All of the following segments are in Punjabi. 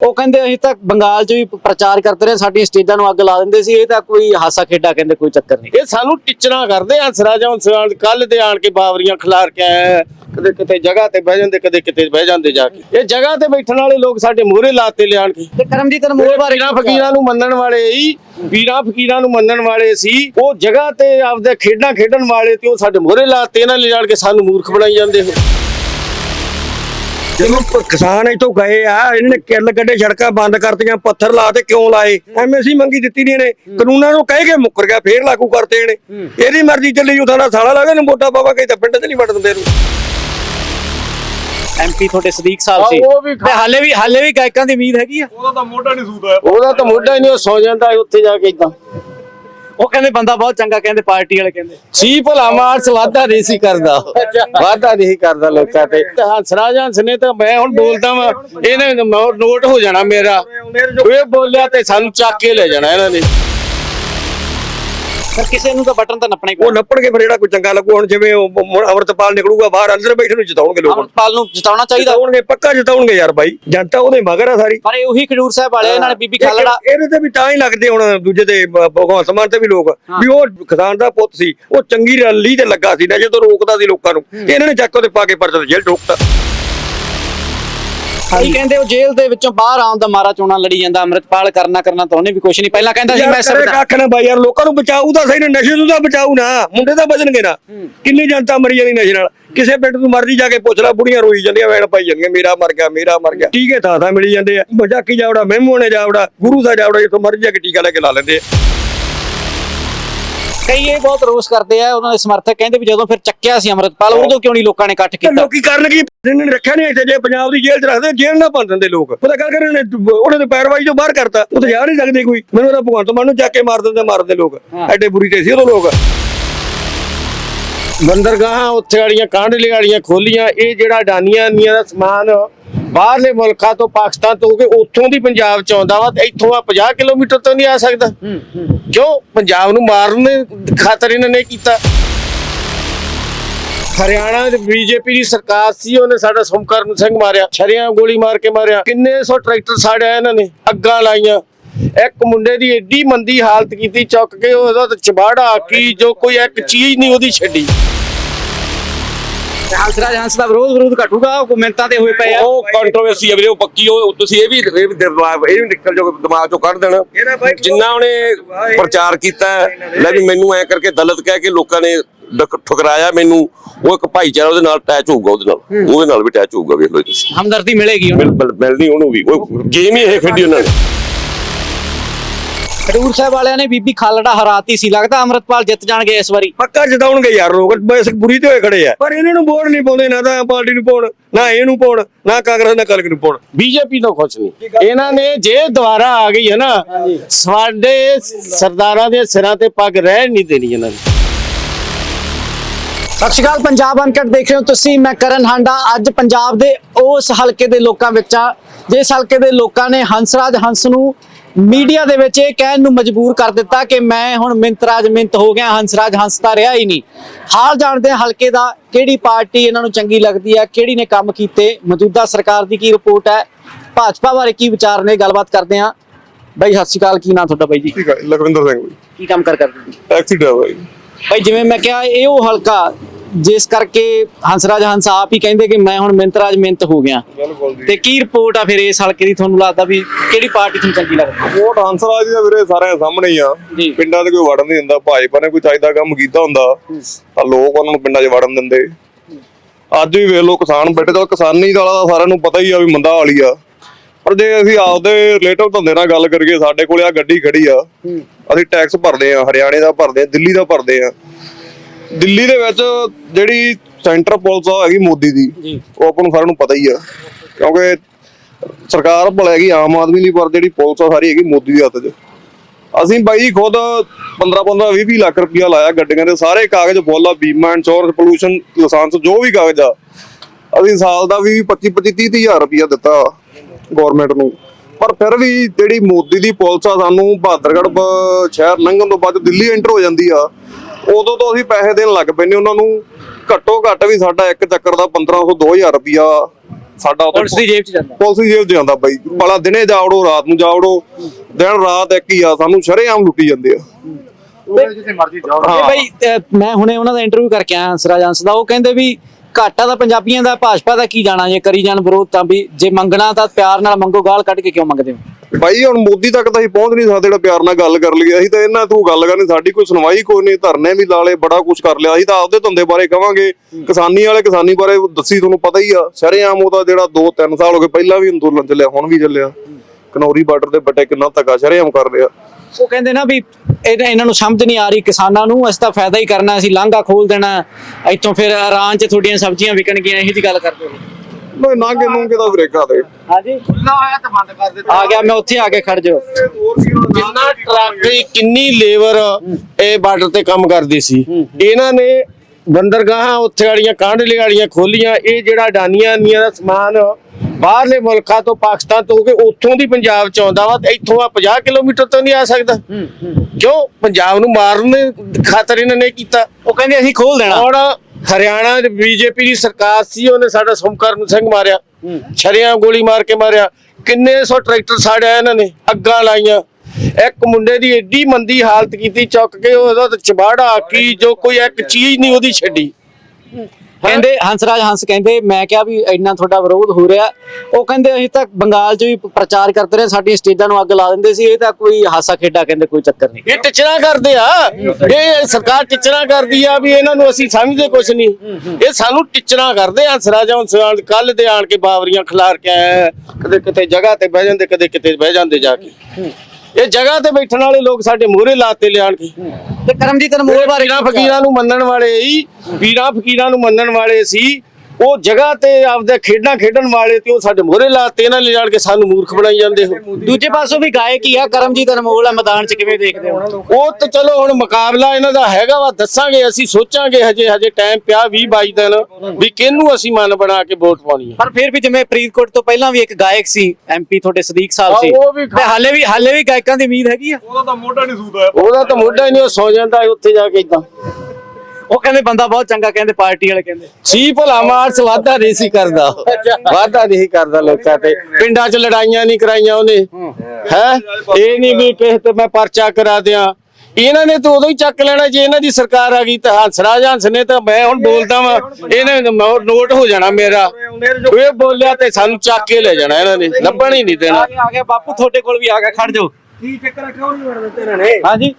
ਉਹ ਕਹਿੰਦੇ ਅਸੀਂ ਤਾਂ ਬੰਗਾਲ 'ਚ ਵੀ ਪ੍ਰਚਾਰ ਕਰਦੇ ਰਹੇ ਸਾਡੀਆਂ ਸਟੇਜਾਂ ਨੂੰ ਅੱਗ ਲਾ ਦਿੰਦੇ ਸੀ ਇਹ ਤਾਂ ਕੋਈ ਹਾਸਾ ਖੇਡਾ ਕਹਿੰਦੇ ਕੋਈ ਚੱਕਰ ਨਹੀਂ। ਇਹ ਸਾਨੂੰ ਟਿਚਰਾਂ ਕਰਦੇ ਆ ਸਰਾਜਾਂ ਸਰਾਜ ਕੱਲ ਦੇ ਆਣ ਕੇ ਬਾਵਰੀਆਂ ਖਿਲਾਰ ਕੇ ਆਏ ਆ। ਕਦੇ ਕਿਤੇ ਜਗ੍ਹਾ ਤੇ ਬਹਿ ਜਾਂਦੇ ਕਦੇ ਕਿਤੇ ਬਹਿ ਜਾਂਦੇ ਜਾ ਕੇ। ਇਹ ਜਗ੍ਹਾ ਤੇ ਬੈਠਣ ਵਾਲੇ ਲੋਕ ਸਾਡੇ ਮੂਹਰੇ ਲਾਤੇ ਲਿਆਣ ਕੇ। ਤੇ ਕਰਮਜੀਤ ਅਨਮੋਲ ਬਾਰੇ ਪੀਰਾਂ ਫਕੀਰਾਂ ਨੂੰ ਮੰਨਣ ਵਾਲੇ ਹੀ ਪੀਰਾਂ ਫਕੀਰਾਂ ਨੂੰ ਮੰਨਣ ਵਾਲੇ ਸੀ। ਉਹ ਜਗ੍ਹਾ ਤੇ ਆਪਦੇ ਖੇਡਾਂ ਖੇਡਣ ਵਾਲੇ ਤੇ ਉਹ ਸਾਡੇ ਮੂਹਰੇ ਲਾਤੇ ਇਹਨਾਂ ਲਿਜਾਣ ਕੇ ਸਾਨੂੰ ਮੂਰਖ ਬਣਾਈ ਜਾਂਦੇ ਹੋ। ਜਦੋਂ ਪ- ਕਿਸਾਨ ਇੱਥੋਂ ਗਏ ਆ ਇਹਨਾਂ ਨੇ ਕਿੱਲ ਕੱਢੇ ਸੜਕਾਂ ਬੰਦ ਕਰਤੀਆਂ ਪੱਥਰ ਲਾਤੇ ਕਿਉਂ ਲਾਏ? ਐਮਐਸਸੀ ਮੰਗੀ ਦਿੱਤੀ ਨਹੀਂ ਨੇ ਕਾਨੂੰਨਾਂ ਨੂੰ ਕਹਿ ਕੇ ਮੁੱਕਰ ਗਿਆ ਫੇਰ ਲਾਗੂ ਕਰਤੇ ਇਹਨੇ। ਇਹਦੀ ਮਰਜ਼ੀ ਚੱਲੀ ਉਹਦਾ ਦਾ ਸਾਲਾ ਲਾਗੇ ਨੂੰ ਵੋਟਾਂ ਪਾਵਾ ਕੇ ਤਾਂ ਪਿੰਡ 'ਚ ਨਹੀਂ ਵੜ ਦਿੰਦੇ ਇਹਨੂੰ। ਐਮਪੀ ਤੁਹਾਡੇ ਸਦੀਕ ਸਾਹਿਬ ਸੀ। ਉਹ ਵੀ ਤੇ ਹਾਲੇ ਵੀ ਹਾਲੇ ਵੀ ਗਾਇਕਾਂ ਦੀ ਉਮੀਦ ਹੈਗੀ ਆ? ਉਹਦਾ ਤਾਂ ਮੋਢਾ ਹੀ ਨਹੀਂ ਉਹ ਸੌ ਜਾਂਦਾ ਉੱਥੇ ਜਾ ਕੇ ਇਦਾਂ ਉਹ ਕਹਿੰਦੇ ਬੰਦਾ ਬਹੁਤ ਚੰਗਾ ਕਹਿੰਦੇ ਪਾਰਟੀ ਵਾਲੇ ਕਹਿੰਦੇ। ਸੀ ਭਲਾ ਮਾਰਸ ਵਾਦਾ ਨਹੀਂ ਸੀ ਕਰਦਾ। ਵਾਦਾ ਨਹੀਂ ਕਰਦਾ ਲੋਕਾਂ ਤੇ। ਹਾਂ ਸਰਾਜਾਂ ਨੇ ਤਾਂ ਮੈਂ ਹੁਣ ਬੋਲਦਾ ਵਾਂ ਇਹਨੇ ਨੋ- ਨੋਟ ਹੋ ਜਾਣਾ ਮੇਰਾ। ਇਹ ਬੋਲਿਆ ਤੇ ਸਾਨੂੰ ਚੱਕ ਕੇ ਲੈ ਜਾਣਾ ਇਹਨਾਂ ਨੇ। ਪਰ ਕਿਸੇ ਨੂੰ ਤਾਂ ਬਟਨ ਤਾਂ ਨੱਪਣਾ ਹੀ ਉਹ ਪੈਣਾ। ਨੱਪਣਗੇ ਫਿਰ ਜਿਹੜਾ ਕੋਈ ਚੰਗਾ ਲੱਗੂ ਹੁਣ ਜਿਵੇਂ ਉਹ ਮ- ਅਮਰਤਪਾਲ ਨਿਕਲੂਗਾ ਬਾਹਰ ਅੰਦਰ ਬੈਠੇ ਨੂੰ ਜਿਤਾਉਣਗੇ ਲੋਕ ਅਮਰਪਾਲ ਨੂੰ ਜਿਤਾਉਣਾ ਚਾਹੀਦਾ। ਜਿਤਾਉਣਗੇ ਪੱਕਾ ਜਿਤਾਉਣਗੇ ਯਾਰ ਬਾਈ। ਜਨਤਾ ਉਹਦੇ ਮਗਰ ਆ ਸਾਰੀ। ਪਰ ਇਹ ਉਹੀ ਖਡੂਰ ਸਾਹਿਬ ਵਾਲੇ ਇਹਨਾਂ ਨੇ ਬੀਬੀ ਖਾਲੜਾ। ਇਹ- ਇਹਦੇ ਤੇ ਵੀ ਤਾਂ ਹੀ ਲੱਗਦੇ ਹੁਣ ਦੂਜੇ ਤੇ ਭ- ਭਗਵੰਤ ਮਾਨ ਤੇ ਵੀ ਲੋਕ। ਵੀ ਉਹ ਕਿਸਾਨ ਦਾ ਪੁੱਤ ਸੀ ਉਹ ਚੰਗੀ ਰੈਲੀ ਤੇ ਲੱਗਾ ਸੀ ਨਾ ਜਦੋਂ ਰੋਕਦਾ ਸੀ ਲੋਕਾਂ ਨੂੰ। ਤੇ ਇਹਨਾਂ ਨੇ ਚੱਕ ਉਹਦੇ ਪਾ ਕੇ ਪਰਚਾ ਤੇ ਜੇਲ੍ਹ ਠੋਕਤਾ ਕੀ ਕਹਿੰਦੇ ਉਹ ਜੇਲ੍ਹ ਦੇ ਵਿੱਚੋਂ ਬਾਹਰ ਆਉਣ ਦਾ ਮਾਰਾ ਚੋਣਾ ਲੜੀ ਜਾਂਦਾ ਅਮਰਪਾਲ ਕਰਨਾ ਕਰਨਾ ਤਾਂ ਉਹਨੇ ਵੀ ਕੁਝ ਨਹੀਂ। ਪਹਿਲਾਂ ਕਹਿੰਦਾ ਸੀ ਮੈਂ ਕਰੇ ਸੰਵਿਧਾਨ ਕੱਖ ਨਾ ਬਾਈ ਯਾਰ ਲੋਕਾਂ ਨੂੰ ਬਚਾਊ ਤਾਂ ਸਹੀ ਨਾ ਨਸ਼ੇ ਤੋਂ ਤਾਂ ਬਚਾਊ ਨਾ ਮੁੰਡੇ ਤਾਂ ਬਚਣਗੇ ਨਾ। ਕਿੰਨੀ ਜਨਤਾ ਮਰੀ ਜਾਂਦੀ ਨਸ਼ੇ ਨਾਲ? ਕਿਸੇ ਪਿੰਡ ਨੂੰ ਮਰਜ਼ੀ ਜਾ ਕੇ ਪੁੱਛ ਲੈ ਬੁੜੀਆਂ ਰੋਈ ਜਾਂਦੀਆਂ ਵੈਣ ਪਾਈ ਜਾਂਦੀਆਂ ਮੇਰਾ ਮਰ ਗਿਆ ਮੇਰਾ ਮਰ ਗਿਆ। ਟੀਕੇ ਥਾਂ ਥਾਂ ਮਿਲੀ ਜਾਂਦੇ ਆ। ਮਜ਼ਾਕੀ ਜਾਵੜਾ ਮਹਿਮੂ ਨੇ ਜਾਵੜਾ ਗੁਰੂ ਦਾ ਜਾਵੜਾ ਜਿੱਥੋਂ ਮਰਜ਼ੀ ਜਾ ਕੇ ਟੀਕਾ ਲੈ ਕੇ ਲਾ ਲੈਂਦੇ ਆ। ਕਈ ਇਹ ਬਹੁਤ ਰੋਸ ਕਰਦੇ ਆ ਉਹਨਾਂ ਦੇ ਸਮਰਥਕ ਕਹਿੰਦੇ ਵੀ ਜਦੋਂ ਫਿਰ ਚੱਕਿਆ ਸੀ ਅਮਰਪਾਲ ਉਦੋਂ ਕਿਉਂ ਨਹੀਂ ਲੋਕਾਂ ਨੇ ਇਕੱਠ ਕੀਤਾ? ਲੋਕੀ ਕਰਨ ਕੀ? ਇਹਨਾਂ ਨੇ ਰੱਖਿਆ ਨਹੀਂ ਇੱਥੇ ਜੇ ਪੰਜਾਬ ਦੀ ਜੇਲ੍ਹ 'ਚ ਰੱਖਦੇ ਜੇਲ੍ਹ ਨਾ ਭੰਨ ਦਿੰਦੇ ਲੋਕ। ਪਤਾ ਕਰ ਕਰ ਨੇ ਉਹਨਾਂ ਦੇ ਪੈਰਵਾਈ ਤੋਂ ਬਾਹਰ ਕਰਤਾ। ਉਹ ਤਾਂ ਜਾ ਨਹੀਂ ਸਕਦੇ ਕੋਈ। ਮੈਨੂੰ ਤਾਂ ਭਗਵੰਤ ਮਾਨ ਨੂੰ ਚੱਕ ਕੇ ਮਾਰ ਦਿੰਦੇ ਮਾਰਦੇ ਲੋਕ। ਐਡੇ ਬੁਰੀ ਤੇ ਸੀ ਉਦੋਂ ਲੋਕ। ਬੰਦਰਗਾਹਾਂ ਉੱਥੇ ਵਾਲੀਆਂ ਕਾਂਡਲੇ ਵਾਲੀਆਂ ਖੋਲੀਆਂ ਇਹ ਜਿਹੜਾ ਡਾਨੀਆਂ ਨੀਆਂ ਦਾ ਸਮਾਨ ਬਾਹਰਲੇ ਮੁਲਕਾਂ ਤੋਂ ਪਾਕਿਸਤਾਨ ਤੋਂ ਕਿ ਉੱਥੋਂ ਦੀ ਪੰਜਾਬ ਚ ਆਉਂਦਾ ਵਾ ਤੇ ਇੱਥੋਂ ਆ 50 ਕਿਲੋਮੀਟਰ ਤੋਂ ਨਹੀਂ ਆ ਸਕਦਾ। ਕਿਉਂ? ਪੰਜਾਬ ਨੂੰ ਮਾਰਨ ਖਾਤਰ ਇਹਨਾਂ ਨੇ ਕੀਤਾ। ਹਰਿਆਣਾ ਦੇ ਬੀਜੇਪੀ ਦੀ ਸਰਕਾਰ ਸੀ ਉਹਨੇ ਸਾਡਾ ਸਮਕਰਨ ਸਿੰਘ ਮਾਰਿਆ ਛਰਿਆਂ ਗੋਲੀ ਮਾਰ ਕੇ ਮਾਰਿਆ। ਕਿੰਨੇ ਸੌ ਟਰੈਕਟਰ ਸਾੜਿਆ ਇਹਨਾਂ ਨੇ ਅੱਗਾਂ ਲਾਈਆਂ। ਇੱਕ ਮੁੰਡੇ ਦੀ ਏਡੀ ਮੰਦੀ ਹਾਲਤ ਕੀਤੀ ਚੁੱਕ ਕੇ ਉਹਦਾ ਚਬਾੜਾ ਕੀ ਜੋ ਕੋਈ ਇੱਕ ਚੀਜ਼ ਨਹੀਂ ਉਹਦੀ ਛੱਡੀ। ਹੰਸਰਾਜ ਹੰਸ ਦਾ ਵਿਰੋਧ ਵਿਰੋਧ ਘਟੂਗਾ ਉਹ ਕਮੈਂਟਾਂ ਤੇ ਹੋਏ ਪਏ ਆ। ਉਹ ਕੰਟਰੋਵਰਸੀ ਹੈ ਵੀਰੇ ਉਹ ਪੱਕੀ ਉਹ ਤੁਸੀਂ ਇਹ ਵੀ ਇਹ ਵੀ ਦਿਮਾਗ ਇਹ ਵੀ ਨਿਕਲ ਜਾਓ ਦਿਮਾਗ ਚੋਂ ਕੱਢ ਦੇਣਾ। ਜਿੰਨਾ ਉਹਨੇ ਪ੍ਰਚਾਰ ਕੀਤਾ ਹੈ, ਲੈ ਵੀ ਮੈਨੂੰ ਐ ਕਰਕੇ ਦਲਤ ਕਹਿ ਕੇ ਲੋਕਾਂ ਨੇ ਡਕ- ਠੁਕਰਾਇਆ ਮੈਨੂੰ ਉਹ ਇੱਕ ਭਾਈਚਾਰਾ ਉਹਦੇ ਨਾਲ ਅਟੈਚ ਹੋਊਗਾ ਉਹਦੇ ਨਾਲ। ਉਹਦੇ ਨਾਲ ਵੀ ਅਟੈਚ ਹੋਊਗਾ ਵੇਖ ਲਓ ਤੁਸੀਂ ਹਮਦਰਦੀ ਮਿਲੇਗੀ ਉਹਨੂੰ। ਮਿਲ- ਮਿਲ- ਮਿਲਣੀ ਉਹਨੂੰ ਵੀ। ਉਹ ਗੇਮ ਹੀ ਇਹ ਖੇਡੀ ਉਹਨਾਂ ਨੇ। ਖਡੂਰ ਸਾਹਿਬ ਵਾਲਿਆਂ ਨੇ ਬੀਬੀ ਖਾਲੜਾ ਹਰਾਤੀ ਸੀ। ਲੱਗਦਾ ਅਮਰਪਾਲ ਜਿੱਤ ਜਾਣਗੇ ਇਸ ਵਾਰੀ। ਪੱਕਾ ਜਿਤਾਉਣਗੇ ਯਾਰ ਲੋਕ ਬਸ ਬੁਰੀ ਤੇ ਹੋਏ ਖੜੇ ਆ। ਪਰ ਇਹਨਾਂ ਨੂੰ ਵੋਟ ਨਹੀਂ ਪਾਉਂਦੇ ਨਾ ਤਾਂ ਪਾਰਟੀ ਨੂੰ ਪਾਉਣ ਨਾ ਇਹਨੂੰ ਪਾਉਣ ਨਾ ਕਾਂਗਰਸ ਨਾ ਕਲਕ ਨੂੰ ਪਾਉਣ। ਬੀਜੇਪੀ ਤੋਂ ਕੁਛ ਨਹੀਂ। ਇਹਨਾਂ ਨੇ ਜੇ ਦੁਬਾਰਾ ਆ ਗਈ ਹੈ ਨਾ ਸਾਡੇ ਸਰਦਾਰਾਂ ਦੇ ਸਿਰਾਂ ਤੇ ਪੱਗ ਰਹਿ ਨਹੀਂ ਦੇਣੀ ਇਹਨਾਂ ਨੇ। ਸਤਿ ਸ਼੍ਰੀ ਅਕਾਲ ਪੰਜਾਬ ਅਨਕਟ ਦੇਖ ਰਹੇ ਹੋ ਤੁਸੀਂ। ਮੈਂ ਕਰਨ ਹਾਂਡਾ। ਅੱਜ ਪੰਜਾਬ ਦੇ ਉਸ ਹਲਕੇ ਦੇ ਲੋਕਾਂ ਵਿੱਚ ਆ ਜਿਸ ਹਲਕੇ ਦੇ ਲੋਕਾਂ ਨੇ ਹੰਸਰਾਜ ਹੰਸ ਨੂੰ ਮੀਡੀਆ ਦੇ ਵਿੱਚ ਇਹ ਕਹਿਣ ਨੂੰ ਮਜਬੂਰ ਕਰ ਦਿੱਤਾ ਕਿ ਮੈਂ ਹੁਣ ਮਿੰਤਰਾਜ ਮਿੰਤ ਹੋ ਗਿਆ ਹੰਸਰਾਜ ਹੰਸ ਤਾਂ ਰਿਹਾ ਹੀ ਨਹੀਂ। ਹਾਲ ਜਾਣਦੇ ਹਾਂ ਹਲਕੇ ਦਾ ਕਿਹੜੀ ਪਾਰਟੀ ਇਹਨਾਂ ਨੂੰ ਚੰਗੀ ਲੱਗਦੀ ਹੈ ਕਿਹੜੀ ਨੇ ਕੰਮ ਕੀਤੇ ਮੌਜੂਦਾ ਸਰਕਾਰ ਦੀ ਕੀ ਰਿਪੋਰਟ ਹੈ ਭਾਜਪਾ ਬਾਰੇ ਕੀ ਵਿਚਾਰ ਨੇ ਗੱਲਬਾਤ ਕਰਦੇ ਹਾਂ। ਬਾਈ ਸਤਿ ਸ਼੍ਰੀ ਅਕਾਲ ਕੀ ਨਾਮ ਤੁਹਾਡਾ ਬਾਈ ਜੀ? ਠੀਕ ਹੈ ਲਖਵਿੰਦਰ ਸਿੰਘ ਕੀ ਕੰਮ ਕਰ ਕਰਦੇ ਡਰਾਈਵਰ ਜੀ। ਭਾਈ ਜਿਵੇਂ ਮੈਂ ਕਿਹਾ ਇਹ ਉਹ ਹਲਕਾ ਜਿਸ ਕਰਕੇ ਹੰਸਰਾਜ ਹੰਸ ਆਪ ਹੀ ਕਹਿੰਦੇ ਕਿ ਮੈਂ ਹੁਣ ਮਿੰਤਰਾਜ ਮਿੰਤ ਹੋ ਗਿਆ। ਬਿਲਕੁਲ ਤੇ ਕੀ ਰਿਪੋਰਟ ਆ ਫਿਰ ਇਸ ਹਲਕੇ ਦੀ? ਤੁਹਾਨੂੰ ਲੱਗਦਾ ਵੀ ਕਿਹੜੀ ਪਾਰਟੀ ਤੁਹਾਨੂੰ ਚੰਗੀ ਲੱਗਦੀ? ਵੋਟ ਹੰਸਰਾਜ ਦਾ ਵੀਰੇ ਸਾਰਿਆਂ ਸਾਹਮਣੇ ਹੀ ਆ। ਜੀ। ਪਿੰਡਾਂ 'ਚ ਕੋਈ ਵੜਨ ਨਹੀਂ ਦਿੰਦਾ। ਭਾਜਪਾ ਨੇ ਕੋਈ ਚਾਹੀਦਾ ਕੰਮ ਕੀਤਾ ਹੁੰਦਾ। ਤਾਂ ਲੋਕ ਉਹਨਾਂ ਨੂੰ ਪਿੰਡਾਂ 'ਚ ਵੜਨ ਦਿੰਦੇ। ਅੱਜ ਵੀ ਵੇਖ ਲਓ ਕਿਸਾਨ ਬੈਠੇ ਤਾਂ ਕਿਸਾਨੀ ਦਾ ਤਾਂ ਸਾਰਿਆਂ ਨੂੰ ਪਤਾ ਹੀ ਆ ਵੀ ਮੰਦਾ ਵਾਲੀ ਆ। ਪਰ ਜੇ ਅਸੀਂ ਆਪਦੇ ਰਿਲੇਟਿਵ ਧੰਦੇ ਨਾਲ ਗੱਲ ਕਰੀਏ ਸਾਡੇ ਕੋਲੇ ਆ ਗੱਡੀ ਖੜੀ ਆ। ਅਸੀਂ ਟੈਕਸ ਭਰਦੇ ਆ ਹਰਿਆਣੇ ਦਾ ਭਰਦੇ ਆ ਦਿੱਲੀ ਦਾ ਭਰਦੇ ਆ। ਦਿੱਲੀ ਦੇ ਵਿੱਚ ਜਿਹੜੀ ਸੈਂਟਰ ਪੁਲਿਸ ਆ ਹੈਗੀ ਮੋਦੀ ਦੀ ਉਹ ਆਪਾਂ ਨੂੰ ਸਾਰਿਆਂ ਨੂੰ ਪਤਾ ਹੀ ਆ। ਕਿਉਂਕਿ ਸਰਕਾਰ ਭਲੇ ਹੈਗੀ ਆਮ ਆਦਮੀ ਲਈ ਪਰ ਜਿਹੜੀ ਪੁਲਿਸ ਆ ਸਾਰੀ ਹੈਗੀ ਮੋਦੀ ਦੇ ਹੱਥ 'ਚ। ਅਸੀਂ ਬਾਈ ਖੁਦ 15 15 20 20 ਲੱਖ ਰੁਪਇਆ ਲਾਇਆ ਗੱਡੀਆਂ ਦੇ ਸਾਰੇ ਕਾਗਜ਼ ਆ ਬੀਮਾ ਇੰਸ਼ੋਰੈਂਸ ਪੋਲੂਸ਼ਨ ਲਾਇਸੈਂਸ ਜੋ ਵੀ ਕਾਗਜ਼ ਆ। ਅਸੀਂ ਸਾਲ ਦਾ ਵੀ 25 25 30 ਹਜ਼ਾਰ ਰੁਪਇਆ ਦਿੱਤਾ ਗਵਰਨਮੈਂਟ ਨੂੰ। ਪਰ ਫਿਰ ਵੀ ਜਿਹੜੀ ਮੋਦੀ ਦੀ ਪੁਲਿਸ ਆ ਸਾਨੂੰ ਬਹਾਦਰਗੜ੍ਹ ਸ਼ਹਿਰ ਲੰਘਣ ਤੋਂ ਬਾਅਦ ਦਿੱਲੀ ਐਂਟਰ ਹੋ ਜਾਂਦੀ ਆ। ਉਦੋਂ ਤੋਂ ਅਸੀਂ ਪੈਸੇ ਦੇਣ ਲੱਗ ਪੈਨੇ ਉਹਨਾਂ ਨੂੰ ਘੱਟੋ ਘੱਟ ਵੀ ਸਾਡਾ ਇੱਕ ਚੱਕਰ ਦਾ 1500 2000 ਰੁਪਇਆ ਸਾਡਾ ਉੱਥੇ ਪੁਲਿਸ ਦੀ ਜੇਬ 'ਚ ਜਾਂਦਾ। ਪੁਲਿਸ ਦੀ ਜੇਲ੍ਹ 'ਚ ਜਾਂਦਾ ਬਾਈ। ਭਲਾ ਦਿਨੇ ਜਾਵੜੋ ਰਾਤ ਨੂੰ ਜਾਵੜੋ ਦਿਨ ਰਾਤ ਇੱਕ ਹੀ ਆ ਸਾਨੂੰ ਸ਼ਰੇਆਮ ਲੁੱਟੀ ਜਾਂਦੇ ਆ। ਤੇ ਬਈ ਅਹ, ਮੈਂ ਹੁਣੇ ਉਹਨਾਂ ਦਾ ਇੰਟਰਵਿਊ ਕਰਕੇ ਆਇਆ ਹੰਸਰਾਜ ਹੰਸ ਦਾ। ਉਹ ਕਹਿੰਦੇ ਵੀ ਘਾਟਾ ਦਾ ਪੰਜਾਬੀਆਂ ਦਾ, ਭਾਜਪਾ ਦਾ ਕੀ ਜਾਣਾ? ਜੇ ਕਰੀ ਜਾਣ ਵਿਰੋਧ ਤਾਂ ਵੀ ਜੇ ਮੰਗਣਾ ਤਾਂ ਪਿਆਰ ਨਾਲ ਮੰਗੋ, ਗਾਲ ਕੱਢ ਕੇ ਕਿਉਂ ਮੰਗਦੇ ਹੋ? ਬਾਈ ਹੁਣ ਮੋਦੀ ਤੱਕ ਤਾਂ ਅਸੀਂ ਪਹੁੰਚ ਨਹੀਂ ਸਕਦੇ, ਜਿਹੜਾ ਪਿਆਰ ਨਾਲ ਗੱਲ ਕਰ ਲਈ ਅਸੀਂ ਤਾਂ ਇਹਨਾਂ ਤੋਂ ਗੱਲ ਕਰਨੀ, ਸਾਡੀ ਕੋਈ ਸੁਣਵਾਈ ਕੋਈ ਨਹੀਂ, ਧਰਨੇ ਵੀ ਲਾ ਲਏ, ਬੜਾ ਕੁਝ ਕਰ ਲਿਆ। ਅਸੀਂ ਤਾਂ ਆਪਦੇ ਧੰਦੇ ਬਾਰੇ ਕਵਾਂਗੇ। ਕਿਸਾਨੀ ਵਾਲੇ, ਕਿਸਾਨੀ ਬਾਰੇ ਦੱਸੀ ਤੁਹਾਨੂੰ ਪਤਾ ਹੀ ਆ। ਸ਼ਰੇਆਮ ਉਹਦਾ ਜਿਹੜਾ 2-3 ਸਾਲ ਹੋ ਗਏ, ਪਹਿਲਾਂ ਵੀ ਅੰਦੋਲਨ ਚੱਲਿਆ, ਹੁਣ ਵੀ ਚੱਲਿਆ। ਕਨੌਰੀ ਬਾਰਡਰ ਦੇ ਬਟੇ ਕਿੰਨਾ ਧੱਕਾ ਸ਼ਰੇਆਮ ਕਰ ਰਿਹਾ। ਉਹ ਕਹਿੰਦੇ ਨਾ ਵੀ ਇਹ- ਇਹਨਾਂ ਨੂੰ ਸਮਝ ਨਹੀਂ ਆ ਰਹੀ ਕਿਸਾਨਾਂ ਨੂੰ ਅਸੀਂ ਤਾਂ ਫਾਇਦਾ ਹੀ ਕਰਨਾ ਅਸੀਂ ਲਾਂਘਾ ਖੋਲ ਦੇਣਾ ਇੱਥੋਂ ਫਿਰ ਇਰਾਨ 'ਚ ਤੁਹਾਡੀਆਂ ਸਬਜ਼ੀਆਂ ਵਿਕਣਗੀਆਂ ਇਹੀ ਜੀ ਗੱਲ ਕਰਦੇ ਹੋ ਨਾ ਨਾਂਗੇ ਨੂੰਗੇ ਦਾ ਬ੍ਰੇਕਾ ਦੇ ਹਾਂਜੀ। ਖੁੱਲਾ ਹੋਇਆ ਤਾਂ ਬੰਦ ਕਰ ਦਿੱਤਾ। ਆ ਗਿਆ ਮੈਂ ਉੱਥੇ ਆ ਕੇ ਖੜ ਜਾਓ। ਕਿੰਨਾ ਟਰੱਕ ਦੀ ਕਿੰਨੀ ਲੇਬਰ ਇਹ ਬਾਰਡਰ ਤੇ ਕੰਮ ਕਰਦੀ ਸੀ। ਇਹਨਾਂ ਨੇ ਬੰਦਰਗਾਹਾਂ ਉੱਥੇ ਵਾਲੀਆਂ ਕਾਂਡਲੇ ਵਾਲੀਆਂ ਖੋਲੀਆਂ ਇਹ ਜਿਹੜਾ ਡਾਨੀਆਂ ਨੀਆਂ ਦਾ ਸਮਾਨ ਬਾਹਰਲੇ ਮੁਲਕਾਂ ਤੋਂ ਪਾਕਿਸਤਾਨ ਤੋਂ ਹੋ ਕੇ ਉੱਥੋਂ ਦੀ ਪੰਜਾਬ ਚ ਆਉਂਦਾ ਵਾ ਤੇ ਇੱਥੋਂ ਆ 50 ਕਿਲੋਮੀਟਰ ਤੋਂ ਨਹੀਂ ਆ ਸਕਦਾ। ਕਿਉਂ? ਪੰਜਾਬ ਨੂੰ ਮਾਰਨ ਖਾਤਰ ਇਹਨਾਂ ਨੇ ਕੀਤਾ। ਉਹ ਕਹਿੰਦੇ ਅਸੀਂ ਖੋਲ ਦੇਣਾ। ਹੁਣ ਹਰਿਆਣਾ ਦੇ ਬੀਜੇਪੀ ਦੀ ਸਰਕਾਰ ਸੀ ਉਹਨੇ ਸਾਡਾ ਸੋਮਕਰਨ ਸਿੰਘ ਮਾਰਿਆ। ਛਰਿਆਂ ਗੋਲੀ ਮਾਰ ਕੇ ਮਾਰਿਆ। ਕਿੰਨੇ ਸੌ ਟਰੈਕਟਰ ਸਾੜਿਆ ਇਹਨਾਂ ਨੇ ਅੱਗਾਂ ਲਾਈਆਂ। ਇੱਕ ਮੁੰਡੇ ਦੀ ਏਡੀ ਮੰਦੀ ਹਾਲਤ ਕੀਤੀ ਚੁੱਕ ਕੇ ਉਹਦਾ ਚਬਾੜਾ ਕੀ ਜੋ ਕੋਈ ਇੱਕ ਚੀਜ਼ ਨਹੀਂ ਉਹਦੀ ਛੱਡੀ। ਕਹਿੰਦੇ ਹੰਸਰਾਜ ਹੰਸ ਕਹਿੰਦੇ, ਮੈਂ ਕਿਹਾ ਵੀ ਇੰਨਾ ਤੁਹਾਡਾ ਵਿਰੋਧ ਹੋ ਰਿਹਾ। ਉਹ ਕਹਿੰਦੇ, ਅਸੀਂ ਤਾਂ ਬੰਗਾਲ 'ਚ ਵੀ ਪ੍ਰਚਾਰ ਕਰਦੇ ਰਹੇ, ਸਾਡੀਆਂ ਸਟੇਜਾਂ ਨੂੰ ਅੱਗ ਲਾ ਦਿੰਦੇ ਸੀ, ਇਹ ਤਾਂ ਕੋਈ ਹਾਸਾ ਖੇਡਾ ਕਹਿੰਦੇ ਕੋਈ ਚੱਕਰ ਨਹੀਂ। ਇਹ ਟਿਚਰਾ ਕਰਦੇ ਆ। ਇਹ ਸਰਕਾਰ ਟਿਚਰਾ ਕਰਦੀ ਆ ਵੀ ਇਹਨਾਂ ਨੂੰ ਅਸੀਂ ਸਮਝਦੇ ਕੁਛ ਨਹੀਂ। ਇਹ ਸਾਨੂੰ ਟਿਚਰਾ ਕਰਦੇ ਆ ਸਰਾਜਾਂ ਕੱਲ ਦੇ ਆਣ ਕੇ ਬਾਵਰੀਆਂ ਖਿਲਾਰ ਕੇ ਆਇਆ ਕਦੇ ਕਿਤੇ ਜਗ੍ਹਾ ਤੇ ਬਹਿ ਜਾਂਦੇ, ਕਦੇ ਕਿਤੇ ਬਹਿ ਜਾਂਦੇ ਜਾ ਕੇ। ਇਹ ਜਗ੍ਹਾ ਤੇ ਬੈਠਣ ਵਾਲੇ ਲੋਕ ਸਾਡੇ ਮੂਹਰੇ ਲਾਤੇ ਲਿਆਣ ਕੇ। ਤੇ ਕਰਮਜੀਤ ਅਨਮੋਲ ਬਾਰੇ ਪੀਰਾਂ ਫਕੀਰਾਂ ਨੂੰ ਮੰਨਣ ਵਾਲੇ ਹੀ ਪੀਰਾਂ ਫਕੀਰਾਂ ਨੂੰ ਮੰਨਣ ਵਾਲੇ ਸੀ ਉਹ ਜਗ੍ਹਾ ਤੇ ਆਪਦੇ ਖੇਡਾਂ ਖੇਡਣ ਵਾਲੇ ਤੇ ਉਹ ਸਾਡੇ ਮੂਹਰੇ ਲਾਤੇ ਇਹਨਾਂ ਲੈ ਜਾਣ ਕੇ ਸਾਨੂੰ ਮੂਰਖ ਬਣਾਈ ਜਾਂਦੇ ਹੋ। ਦੂਜੇ ਪਾਸੋਂ ਵੀ ਗਾਇਕ ਹੀ ਆ ਕਰਮਜੀਤ ਅਨਮੋਲ ਆ ਮੈਦਾਨ 'ਚ ਕਿਵੇਂ ਦੇਖਦੇ ਹੋ? ਉਹ ਤੇ ਚਲੋ ਹੁਣ ਮੁਕਾਬਲਾ ਇਹਨਾਂ ਦਾ ਹੈਗਾ ਵਾ ਦੱਸਾਂਗੇ ਅਸੀਂ ਸੋਚਾਂਗੇ ਹਜੇ ਹਜੇ ਟਾਈਮ ਪਿਆ 20 22 ਦਿਨ ਵੀ ਕਿਹਨੂੰ ਅਸੀਂ ਮਨ ਬਣਾ ਕੇ ਵੋਟ ਪਾਉਣੀ ਹੈ ਪਰ ਫਿਰ ਵੀ ਜਿਵੇਂ ਫਰੀਦਕੋਟ ਤੋਂ ਪਹਿਲਾਂ ਵੀ ਇੱਕ ਗਾਇਕ ਸੀ ਐਮਪੀ ਤੁਹਾਡੇ ਸਦੀਕ ਸਾਹਿਬ ਸੀ ਉਹ ਵੀ ਤੇ ਹਾਲੇ ਵੀ ਹਾਲੇ ਵੀ ਗਾਇਕਾਂ ਦੀ ਉਮੀਦ ਹੈਗੀ ਆ? ਉਹਦਾ ਤਾਂ ਮੋਢਾ ਨਹੀਂ ਸੂਦਾ। ਉਹਦਾ ਤਾਂ ਮੋਢਾ ਹੀ ਨਹੀਂ ਉਹ ਸੌ ਜਾਂਦਾ ਉੱਥੇ ਜਾ ਕੇ ਇਦਾਂ ਉਹ ਕਹਿੰਦੇ ਬੰਦਾ ਬਹੁਤ ਚੰਗਾ ਕਹਿੰਦੇ ਪਾਰਟੀ ਵਾਲੇ ਕਹਿੰਦੇ। ਸੀ ਭਲਾ ਮਾਰਚ ਵਾਦਾ ਨਹੀਂ ਸੀ ਕਰਦਾ। ਵਾਦਾ ਨਹੀਂ ਕਰਦਾ ਲੋਕਾਂ ਤੇ। ਪਿੰਡਾਂ 'ਚ ਲੜਾਈਆਂ ਨਹੀਂ ਕਰਾਈਆਂ ਉਹਨੇ। ਹੈ? ਇਹ ਨਹੀਂ ਵੀ ਕਿਸੇ ਤੇ ਮੈਂ ਪਰਚਾ ਕਰਾ ਦਿਆਂ। ਇਹਨਾਂ ਨੇ ਤਾਂ ਉਦੋਂ ਹੀ ਚੱਕ ਲੈਣਾ ਜੇ ਇਹਨਾਂ ਦੀ ਸਰਕਾਰ ਆ ਗਈ ਤਾਂ ਹੰਸਰਾਜ ਹੰਸ ਨੇ ਤਾਂ ਮੈਂ ਹੁਣ ਬੋਲਦਾ ਵਾਂ ਇਹਨੇ ਨੋਟ ਹੋ ਜਾਣਾ ਮੇਰਾ। ਇਹ ਬੋਲਿਆ ਤੇ ਸਾਨੂੰ ਚੱਕ ਕੇ ਲੈ ਜਾਣਾ ਇਹਨਾਂ ਨੇ। ਲੱਭਣ ਹੀ ਨਹੀਂ ਦੇਣਾ। ਆ ਗਿਆ ਬਾਪੂ ਤੁਹਾਡੇ ਕੋਲ ਵੀ ਆ ਗਿਆ ਖੜ ਜਾਓ। ਕੀ ਚੱਕਰ ਕਿਉਂ ਨਹੀਂ ਵੜ ਦਿੱਤੇ ਇਹਨਾਂ ਨੇ ਹਾਂਜੀ।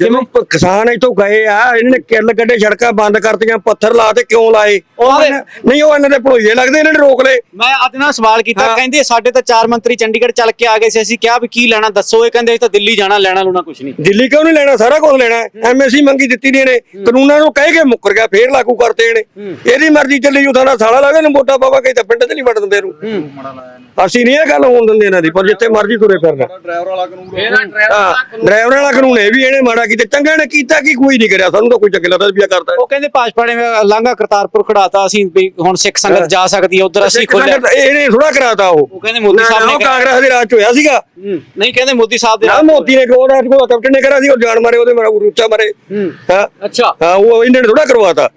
ਜਿਵੇਂ ਪ- ਕਿਸਾਨ ਇੱਥੋਂ ਗਏ ਆ ਇਹਨਾਂ ਨੇ ਕਿੱਲ ਕੱਢੇ ਸੜਕਾਂ ਬੰਦ ਕਰਤੀਆਂ ਪੱਥਰ ਲਾਤੇ ਕਿਉਂ ਲਾਏ? ਉਹ ਇਹਨਾਂ- ਨਹੀਂ ਉਹ ਇਹਨਾਂ ਦੇ ਭਲੋਈਏ ਲੱਗਦੇ ਇਹਨਾਂ ਨੇ ਰੋਕ ਲਏ। ਮੈਂ ਅੱਜ ਨਾ ਸਵਾਲ ਕੀਤਾ ਹਾਂ। ਕਹਿੰਦੇ ਸਾਡੇ ਤਾਂ ਚਾਰ ਮੰਤਰੀ ਚੰਡੀਗੜ੍ਹ ਚੱਲ ਕੇ ਆ ਗਏ ਸੀ ਅਸੀਂ ਕਿਹਾ ਵੀ ਕੀ ਲੈਣਾ ਦੱਸੋ ਇਹ ਕਹਿੰਦੇ ਅਸੀਂ ਤਾਂ ਦਿੱਲੀ ਜਾਣਾ ਲੈਣਾ ਲੂਣਾ ਕੁਝ ਨਹੀਂ। ਦਿੱਲੀ ਕਿਉਂ ਨਹੀਂ ਲੈਣਾ? ਸਾਰਾ ਕੁਝ ਲੈਣਾ ਐਮਐਸਸੀ ਮੰਗੀ ਦਿੱਤੀ ਨੇ ਕਾਨੂੰਨਾਂ ਨੂੰ ਕਹਿ ਕੇ ਮੁੱਕਰ ਗਿਆ ਫੇਰ ਲਾਗੂ ਕਰਤੇ ਇਹਨੇ। ਇਹਦੀ ਮਰਜ਼ੀ ਚੱਲੀ ਜੂ ਥਾਣਾ ਸਾਲਾ ਲਾਵੇ ਨੂੰ ਵੋਟਾਂ ਪਾਵਾ ਕੇ ਤਾਂ ਪਿੰਡ 'ਚ ਨਹੀਂ ਵੜ ਦਿੰਦੇ ਇਹਨੂੰ। ਅਸੀਂ ਨਹੀਂ ਇਹ ਗੱਲ ਹੋਣ ਦਿੰਦੇ ਇਹਨਾਂ ਦੀ ਪਰ ਜਿੱਥੇ ਮਰਜ਼ੀ ਤੁਰੇ ਫਿਰਨਾ। ਡਰਾਈਵਰ ਵਾਲਾ ਕਾਨੂੰਨ ਹਾਂ ਡਰਾਈਵਰ ਵਾਲਾ ਕਾਨੂੰਨ ਇਹ ਵੀ ਇਹਨੇ ਮਾੜਾ ਕੀਤਾ ਚੰਗਾ ਨੇ ਕੀਤਾ ਕੀ ਕੋਈ ਨਹੀਂ ਕਰਿਆ। ਸਾਨੂੰ ਤਾਂ ਕੋਈ ਚੱਕੇ ਲੱਗਦਾ ਵੀ ਇਹ ਕਰਦਾ ਉਹ ਕਹਿੰਦੇ ਭਾਜਪਾ ਨੇ ਲਾਂਘਾ ਕਰਤਾਰਪੁਰ ਖੜਾਤਾ ਅਸੀਂ ਵੀ ਹੁਣ ਸਿੱਖ ਸੰਗਤ ਜਾ ਸਕਦੀ ਹੈ ਉਧਰ ਅਸੀਂ ਖੋਲਿਆ ਇਹਨੇ ਥੋੜਾ ਕਰਾਤਾ ਉਹ। ਉਹ ਕਹਿੰਦੇ ਮੋਦੀ ਸਾਹਿਬ ਨੇ ਕਾਂਗਰਸ ਦੇ ਰਾਜ ਚ ਹੋਇਆ ਸੀਗਾ। ਨਹੀਂ ਕਹਿੰਦੇ ਮੋਦੀ ਸਾਹਿਬ ਦੇ ਨਾ ਮੋਦੀ ਨੇ ਕੋਲ ਰਾਜ ਕੋ ਕੈਪਟਨ ਨੇ ਕਰਾ ਸੀ ਉਹ ਜਾਨ ਮਾਰੇ ਉਹਦੇ ਮਾਰਾ ਰੂਚਾ ਮਾਰੇ। ਹਾਂ। ਅੱਛਾ। ਹਾਂ ਉਹ ਇਹਨਾਂ ਨੇ ਥੋੜਾ ਕਰਵਾਤਾ।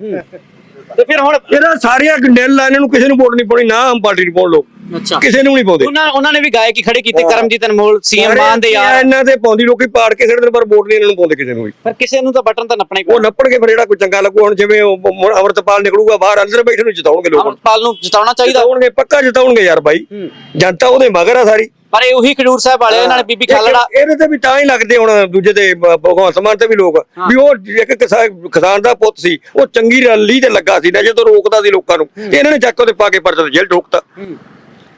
ਤੇ ਫਿਰ ਹੁਣ ਇਹਦਾ ਸਾਰੀਆਂ ਆ ਇਹਨਾਂ ਨੂੰ ਕਿਸੇ ਨੂੰ ਵੋਟ ਨਹੀਂ ਪਾਉਣੀ ਨਾ ਆਮ ਪਾਰਟੀ ਨੂੰ ਪਾਉਣ ਲੋ ਅੱਛਾ। ਕਿਸੇ ਨੂੰ ਨਹੀਂ ਪਾਉਂਦੇ। ਉਹਨਾਂ ਉਹਨਾਂ ਨੇ ਵੀ ਗਾਇਕ ਹੀ ਖੜੇ ਕੀਤੇ ਕਰਮਜੀਤ ਅਨਮੋਲ ਸੀਐਮ ਮਾਨ ਦੇ ਯਾਰ। ਇਹਨਾਂ ਤੇ ਪਾਉਂਦੀ ਲੋਕੀ ਪਾੜ ਕੇ ਸਿਰ ਪਰ ਵੋਟ ਨਹੀਂ ਇਹਨਾਂ ਨੂੰ ਪਾਉਂਦੇ ਕਿਸੇ ਨੂੰ ਵੀ। ਪਰ ਕਿਸੇ ਨੂੰ ਤਾਂ ਬਟਨ ਤਾਂ ਨੱਪਣਾ ਹੀ ਉਹ ਪੈਣਾ। ਨੱਪਣ ਕੇ ਫਿਰ ਜਿਹੜਾ ਕੋਈ ਚੰਗਾ ਲੱਗੂ ਹੁਣ ਜਿਵੇਂ ਉਹ ਮ- ਅਮਰਤਪਾਲ ਨਿਕਲੂਗਾ ਬਾਹਰ ਅੰਦਰ ਬੈਠੇ ਨੂੰ ਜਿਤਾਉਣਗੇ ਲੋਕ। ਅਮਰਪਾਲ ਨੂੰ ਜਿਤਾਉਣਾ ਚਾਹੀਦਾ। ਜਿਤਾਉਣਗੇ ਪੱਕਾ ਜਿਤਾਉਣਗੇ ਯਾਰ ਬਾਈ। ਜਨਤਾ ਉਹਦੇ ਮਗਰ ਆ ਸਾਰੀ। ਪਰ ਇਹ ਉਹੀ ਖਡੂਰ ਸਾਹਿਬ ਵਾਲੇ ਇਹਨਾਂ ਨੇ ਬੀਬੀ ਖਾਲੜਾ। ਇਹ- ਇਹਦੇ ਤੇ ਵੀ ਤਾਂ ਹੀ ਲੱਗਦੇ ਹੁਣ ਦੂਜੇ ਤੇ ਭ- ਭਗਵੰਤ ਮਾਨ ਤੇ ਵੀ ਲੋਕ। ਵੀ ਉਹ ਇੱਕ ਕਿਸਾ- ਕਿਸਾਨ ਦਾ ਪੁੱਤ ਸੀ ਉਹ ਚੰਗੀ ਰੈਲੀ ਤੇ ਲੱਗਾ ਸੀ ਨਸ਼ੇ ਤੋਂ ਰੋਕਦਾ ਸੀ ਲੋਕਾਂ ਨੂੰ। ਤੇ ਇਹਨਾਂ ਨੇ ਚੱਕ ਉਹਦੇ ਪਾ ਕੇ ਪਰਚਾ ਤੇ ਜੇਲ੍ਹ ਠੋਕਤਾ।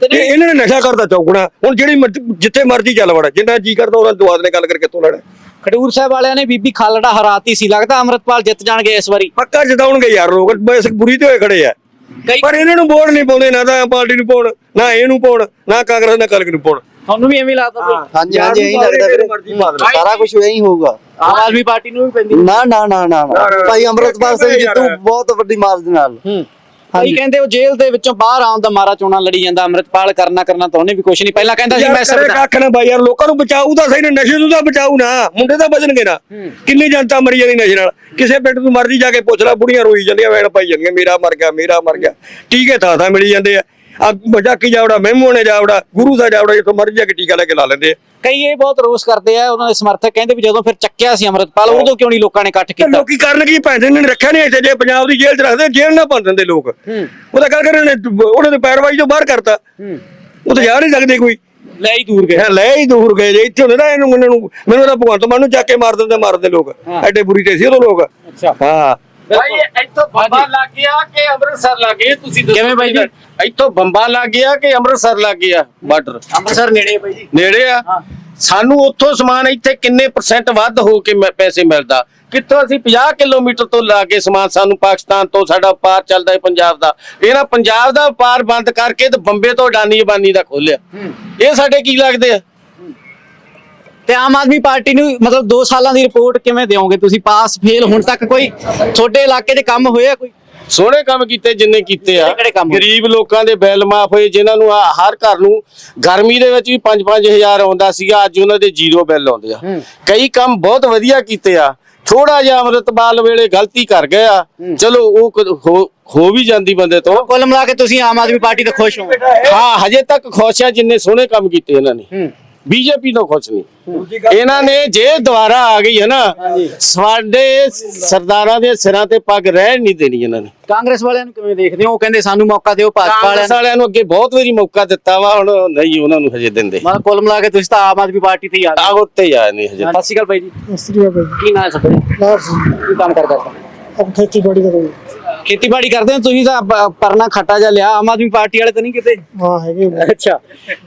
ਤੇ ਇਹਨਾਂ ਨੇ ਨਸ਼ਾ ਕਰਦਾ ਚੌਕਣਾ ਹੁਣ ਜਿਹੜੀ ਮਰਜ਼ੀ- ਜਿੱਥੇ ਮਰਜ਼ੀ ਚੱਲ ਵੜਾ। ਜਿੰਨਾ ਜੀ ਕਰਦਾ ਉਹਨਾਂ ਦੁਆਦ ਨੇ ਗੱਲ ਕਰਕੇ ਤੋਂ ਲੜਾ ਖਡੂਰ ਸਾਹਿਬ ਵਾਲਿਆਂ ਨੇ ਬੀਬੀ ਖਾਲੜਾ ਹਰਾਤੀ ਸੀ। ਲੱਗਦਾ ਅਮਰਤਪਾਲ ਜਿੱਤ ਜਾਣਗੇ ਇਸ ਵਾਰੀ। ਪੱਕਾ ਜਿਤਾਉਣਗੇ ਯਾਰ ਲੋਕ। ਬਸ ਬੁਰੀ ਤੇ ਹੋਏ ਖੜੇ ਆ। ਕਈ ਪਰ ਇਹਨਾਂ ਨੂੰ ਵੋਟ ਨਹੀਂ ਪਾਉਂਦੇ ਨਾ ਤਾਂ ਆਮ ਪਾਰਟੀ ਨੂੰ ਪਾਉਣ ਨਾ ਇਹਨੂੰ ਪਾਉਣ ਨਾ ਕਾਂਗਰਸ ਨਾ ਕਲਕ ਨੂੰ ਪਾਉਣ। ਤੁਹਾਨੂੰ ਵੀ ਐਵੇਂ ਲੱਗਦਾ ਕੋਈ? ਹਾਂਜੀ ਹਾਂਜੀ ਇਹੀ ਲੱਗਦਾ ਵੀਰੇ। ਸਾਰਾ ਕੁਝ ਇਹੀ ਹੋਊਗਾ। ਆਮ ਆਦਮੀ ਪਾਰਟੀ ਨੂੰ ਵੀ ਪੈਂਦੀ। ਨਾ ਨਾ ਨਾ ਨਾ ਨਾ। ਭਾਈ ਅਮਰਤਪਾਲ ਸਿੰਘ ਜਿੱਤੂ ਬਹੁਤ ਵੱਡੀ ਮਾਰਜ ਨਾਲ। ਕਈ ਕਹਿੰਦੇ ਉਹ ਜੇਲ੍ਹ ਦੇ ਵਿੱਚੋਂ ਬਾਹਰ ਆਉਣ ਦਾ ਮਾਰਾ ਚੋਣਾ ਲੜੀ ਜਾਂਦਾ ਅਮਰਤਪਾਲ ਕਰਨਾ ਕਰਨਾ ਤਾਂ ਉਹਨੇ ਵੀ ਕੁਝ ਨਹੀਂ ਪਹਿਲਾਂ ਕਹਿੰਦਾ ਸੀ ਮੈਂ ਸੰਵਿਧਾਨ ਕੱਖ ਨਾ ਬਾਈ ਯਾਰ ਲੋਕਾਂ ਨੂੰ ਬਚਾਊ ਤਾਂ ਸਹੀ ਨਾ ਨਸ਼ੇ ਤੋਂ ਤਾਂ ਬਚਾਊ ਨਾ ਮੁੰਡੇ ਤਾਂ ਬਚਣਗੇ ਨਾ। ਕਿੰਨੀ ਜਨਤਾ ਮਰੀ ਜਾਂਦੀ ਨਸ਼ੇ ਨਾਲ? ਕਿਸੇ ਪਿੰਡ ਨੂੰ ਮਰਜ਼ੀ ਜਾ ਕੇ ਪੁੱਛ ਲੈ ਬੁੜੀਆਂ ਰੋਈ ਜਾਂਦੀਆਂ ਵੈਣ ਪਾਈ ਜਾਂਦੀਆਂ ਮੇਰਾ ਮਰ ਗਿਆ ਮੇਰਾ ਮਰ ਗਿਆ। ਟੀਕੇ ਥਾਂ ਥਾਂ ਮਿਲੀ ਜਾਂਦੇ ਆ। ਆ ਮਜ਼ਾਕੀ ਜਾਵੜਾ ਮਹਿਮੂ ਨੇ ਜਾਵੜਾ ਗੁਰੂ ਦਾ ਜਾਵੜਾ ਜਿੱਥੋਂ ਮਰਜ਼ੀ ਜਾ ਕੇ ਟੀਕਾ ਲੈ ਕੇ ਲਾ ਲੈਂਦੇ ਆ। ਕਈ ਇਹ ਬਹੁਤ ਰੋਸ ਕਰਦੇ ਆ ਉਹਨਾਂ ਦੇ ਸਮਰਥਕ ਕਹਿੰਦੇ ਵੀ ਜਦੋਂ ਫਿਰ ਚੱਕਿਆ ਸੀ ਅੰਮ੍ਰਿਤਪਾਲ ਉਦੋਂ ਕਿਉਂ ਨਹੀਂ ਲੋਕਾਂ ਨੇ ਇਕੱਠ ਕੀਤਾ? ਲੋਕੀ ਕਰਨ ਕੀ ਭੈਣ ਨੇ ਰੱਖਿਆ ਨਹੀਂ ਇੱਥੇ ਜੇ ਪੰਜਾਬ ਦੀ ਜੇਲ੍ਹ 'ਚ ਰੱਖਦੇ ਜੇਲ੍ਹ ਨਾ ਭੰਨ ਦਿੰਦੇ ਲੋਕ। ਉਹਦਾ ਗੱਲ ਕਰ ਨੇ ਉਹਨਾਂ ਦੇ ਪੈਰਵਾਈ ਤੋਂ ਬਾਹਰ ਕਰਤਾ। ਉਹ ਤਾਂ ਜਾ ਨਹੀਂ ਸਕਦੇ ਕੋਈ। ਲੈ ਹੀ ਦੂਰ ਗਏ। ਲੈ ਹੀ ਦੂਰ ਗਏ ਜੇ ਇੱਥੇ ਹੁੰਦੇ ਨਾ ਇਹਨੂੰ ਮੈਨੂੰ ਤਾਂ ਭਗਵੰਤ ਮਾਨ ਨੂੰ ਚੱਕ ਕੇ ਮਾਰ ਦਿੰਦੇ ਮਾਰਦੇ ਲੋਕ। ਐਡੇ ਬੁਰੀ ਤੇ ਸੀ ਉਦੋਂ ਲੋਕ। ਅੱਛਾ। ਹਾਂ। ਭਾਈ ਇੱਥੋਂ ਬੰਬਾ ਲੱਗ ਗਿਆ ਕਿ ਅੰਮ੍ਰਿਤਸਰ ਲੱਗ ਗਿਆ ਤੁਸੀਂ ਦੱਸੋ ਕਿਵੇਂ ਬਾਈ ਜੀ? ਇੱਥੋਂ ਬੰਬਾ ਲੱਗ ਗਿਆ ਕਿ ਅੰਮ੍ਰਿਤਸਰ ਲੱਗ ਗਿਆ ਬਾਰਡਰ? ਅੰਮ੍ਰਿਤਸਰ ਨੇੜੇ ਬਾਈ ਜੀ। ਨੇੜੇ ਆ? ਸਾਨੂੰ ਉੱਥੋਂ ਸਮਾਨ ਇੱਥੇ ਕਿੰਨੇ ਪਰਸੈਂਟ ਵੱਧ ਹੋ ਕੇ ਪੈਸੇ ਮਿਲਦਾ? ਕਿੱਥੋਂ ਅਸੀਂ 50 ਕਿਲੋਮੀਟਰ ਤੋਂ ਲਾ ਕੇ ਸਮਾਨ ਸਾਨੂੰ ਪਾਕਿਸਤਾਨ ਤੋਂ ਸਾਡਾ ਪਾਰ ਚੱਲਦਾ ਹੈ ਪੰਜਾਬ ਦਾ। ਇਹਨਾਂ ਪੰਜਾਬ ਦਾ ਪਾਰ ਬੰਦ ਕਰਕੇ ਤੇ ਬੰਬੇ ਤੋਂ ਅਡਾਨੀ ਅਬਾਨੀ ਦਾ ਖੋਲਿਆ। ਇਹ ਸਾਡੇ ਕੀ ਲੱਗਦੇ ਆ? ਤੇ ਆਮ ਆਦਮੀ ਪਾਰਟੀ ਨੂੰ ਮਤਲਬ 2 ਸਾਲਾਂ ਦੀ ਰਿਪੋਰਟ ਕਿਵੇਂ ਦਿਓਗੇ ਤੁਸੀਂ? ਪਾਸ ਫੇਲ ਹੁਣ ਤੱਕ ਕੋਈ ਤੁਹਾਡੇ ਇਲਾਕੇ 'ਚ ਕੰਮ ਹੋਇਆ ਕੋਈ? ਸੋਹਣੇ ਕੰਮ ਕੀਤੇ ਜਿੰਨੇ ਕੀਤੇ ਆ? ਗਰੀਬ ਲੋਕਾਂ ਦੇ ਬਿੱਲ ਮਾਫ ਹੋਏ ਜਿਨ੍ਹਾਂ ਨੂੰ ਹਰ ਘਰ ਨੂੰ ਗਰਮੀ ਦੇ ਵਿੱਚ ਵੀ 5-5000 ਆਉਂਦਾ ਸੀਗਾ ਅੱਜ ਉਹਨਾਂ ਦੇ ਜ਼ੀਰੋ ਬਿੱਲ ਆਉਂਦੇ ਆ। ਕਈ ਕੰਮ ਬਹੁਤ ਵਧੀਆ ਕੀਤੇ ਆ। ਥੋੜਾ ਜਿਹਾ ਅੰਮ੍ਰਿਤਪਾਲ ਵੇਲੇ ਗਲਤੀ ਕਰ ਗਏ ਆ। ਚਲੋ ਉਹ ਹੋ ਵੀ ਜਾਂਦੀ ਬੰਦੇ ਤੋਂ। ਕੁੱਲ ਮਿਲਾ ਕੇ ਤੁਸੀਂ ਆਮ ਆਦਮੀ ਪਾਰਟੀ ਤੋਂ ਖੁਸ਼ ਹੋ? ਹਾਂ ਹਜੇ ਤੱਕ ਖੁਸ਼ ਆ ਜਿੰਨੇ ਸੋਹਣੇ ਕੰਮ ਕੀਤੇ ਇਹਨਾਂ ਨੇ। ਬੀਜੇਪੀ ਤੋਂ ਖੁਸ਼ ਨਹੀਂ। ਇਹਨਾਂ ਨੇ ਜੇ ਦੁਬਾਰਾ ਆ ਗਈ ਹੈ ਨਾ ਸਾਡੇ ਸਰਦਾਰਾਂ ਦੇ ਸਿਰਾਂ ਤੇ ਪੱਗ ਰਹਿਣ ਨਹੀਂ ਦੇਣੀ ਇਹਨਾਂ ਨੇ। ਕਾਂਗਰਸ ਵਾਲਿਆਂ ਨੂੰ ਕਿਵੇਂ ਦੇਖਦੇ ਹੋ? ਉਹ ਕਹਿੰਦੇ ਸਾਨੂੰ ਮੌਕਾ ਦਿਓ ਭਾਜਪਾ ਵਾਲਿਆਂ ਕਾਂਗਰਸ ਨੂੰ। ਵਾਲਿਆਂ ਨੂੰ ਅੱਗੇ ਬਹੁਤ ਵਾਰੀ ਮੌਕਾ ਦਿੱਤਾ ਵਾ ਹੁਣ ਨਹੀਂ ਉਹਨਾਂ ਨੂੰ ਹਜੇ ਦਿੰਦੇ। ਮਤਲਬ ਕੁੱਲ ਮਿਲਾ ਕੇ ਤੁਸੀਂ ਤਾਂ ਆਮ ਆਦਮੀ ਪਾਰਟੀ ਤੇ ਹੀ ਆ ਗਏ। ਉੱਤੇ ਜਾ ਨਹੀਂ ਹਜੇ। ਸਤਿ ਸ਼੍ਰੀ ਅਕਾਲ ਬਾਈ ਜੀ। ਸਸਰੀਆ ਭਾਈ ਕੀ ਨਾਮ ਹੈ ਲਾਭ ਸਿੰਘ ਕੀ ਕੰਮ ਕਰਦਾ? ਅਬ ਖੇਤੀਬਾੜੀ ਦਾ ਖੇਤੀਬਾੜੀ ਕਰਦੇ ਹੋ? ਤੁਸੀਂ ਤਾਂ ਪ- ਪਰਨਾ ਖੱਟਾ ਜਿਹਾ ਲਿਆ ਆਮ ਆਦਮੀ ਪਾਰਟੀ ਵਾਲੇ ਤਾਂ ਨਹੀਂ ਕਿਤੇ? ਹਾਂ ਹੈਗੇ ਅੱਛਾ।